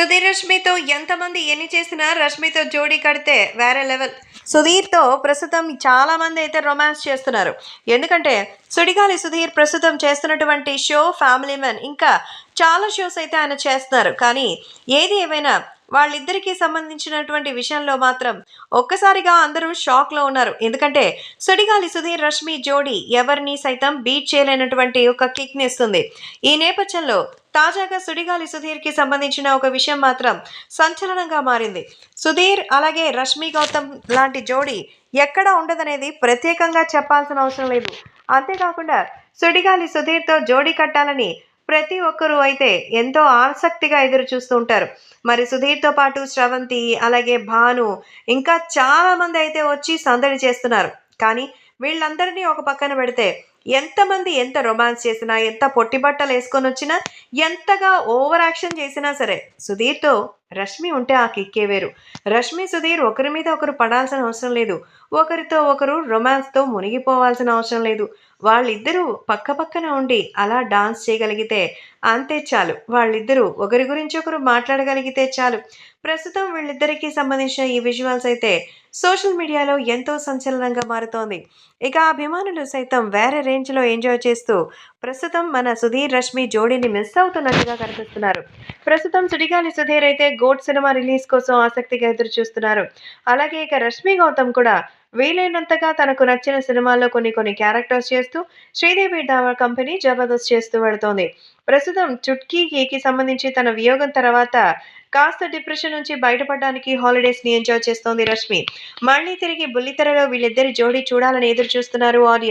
సుధీర్ రష్మితో ఎంతమంది ఎన్ని చేసినా రష్మితో జోడీ కడితే వేరే లెవెల్. సుధీర్తో ప్రస్తుతం చాలామంది అయితే రొమాన్స్ చేస్తున్నారు. ఎందుకంటే సుడిగాలి సుధీర్ ప్రస్తుతం చేస్తున్నటువంటి షో ఫ్యామిలీ మ్యాన్ ఇంకా చాలా షోస్ అయితే ఆయన చేస్తున్నారు. కానీ ఏది ఏమైనా వాళ్ళిద్దరికీ సంబంధించినటువంటి విషయంలో మాత్రం ఒక్కసారిగా అందరూ షాక్లో ఉన్నారు. ఎందుకంటే సుడిగాలి సుధీర్ రష్మి జోడీ ఎవరిని సైతం బీట్ చేయలేనటువంటి ఒక కిక్ని ఇస్తుంది ఈ నేపథ్యంలో తాజాగా సుడిగాలి సుధీర్కి సంబంధించిన ఒక విషయం మాత్రం సంచలనంగా మారింది. సుధీర్ అలాగే రష్మి గౌతమ్ లాంటి జోడి ఎక్కడా ఉండదనేది ప్రత్యేకంగా చెప్పాల్సిన అవసరం లేదు. అంతేకాకుండా సుడిగాలి సుధీర్తో జోడీ కట్టాలని ప్రతి ఒక్కరూ అయితే ఎంతో ఆసక్తిగా ఎదురు చూస్తూ ఉంటారు. మరి సుధీర్తో పాటు శ్రవంతి అలాగే భాను ఇంకా చాలా మంది అయితే వచ్చి సందడి చేస్తున్నారు. కానీ వీళ్ళందరినీ ఒక పక్కన పెడితే ఎంతమంది ఎంత రొమాన్స్ చేసినా ఎంత పొట్టి బట్టలు వేసుకొని వచ్చినా ఎంతగా ఓవర్ యాక్షన్ చేసినా సరే సుధీర్తో రష్మి ఉంటే ఆ కిక్కే వేరు. రష్మి సుధీర్ ఒకరి మీద ఒకరు పడాల్సిన అవసరం లేదు. ఒకరితో ఒకరు రొమాన్స్తో మునిగిపోవాల్సిన అవసరం లేదు. వాళ్ళిద్దరూ పక్క పక్కన ఉండి అలా డాన్స్ చేయగలిగితే అంతే చాలు. వాళ్ళిద్దరూ ఒకరి గురించి ఒకరు మాట్లాడగలిగితే చాలు. ప్రస్తుతం వీళ్ళిద్దరికీ సంబంధించిన ఈ విజువల్స్ అయితే సోషల్ మీడియాలో ఎంతో సంచలనంగా మారుతోంది. ఇక అభిమానులు సైతం వేరే రేంజ్లో ఎంజాయ్ చేస్తూ ప్రస్తుతం మన సుధీర్ రష్మి జోడీని మిస్ అవుతున్నట్టుగా కనిపిస్తున్నారు. ప్రస్తుతం సుడిగాలి సుధీర్ అయితే గోడ్ సినిమా రిలీజ్ కోసం ఆసక్తిగా ఎదురు చూస్తున్నారు అలాగే ఇక రష్మి గౌతమ్ కూడా వీలైనంతగా తనకు నచ్చిన సినిమాల్లో కొన్ని కొన్ని క్యారెక్టర్స్ చేస్తూ శ్రీదేవి డావర్ కంపెనీ జబర్దస్త్ చేస్తూ వెళుతోంది. ప్రస్తుతం చుట్కీకి సంబంధించి తన వియోగం తర్వాత కాస్త డిప్రెషన్ నుంచి బయటపడడానికి హాలిడేస్ని ఎంజాయ్ చేస్తోంది రష్మి. మళ్ళీ తిరిగి బుల్లితెరలో వీళ్ళిద్దరి జోడీ చూడాలని ఎదురు చూస్తున్నారు ఆడియన్స్.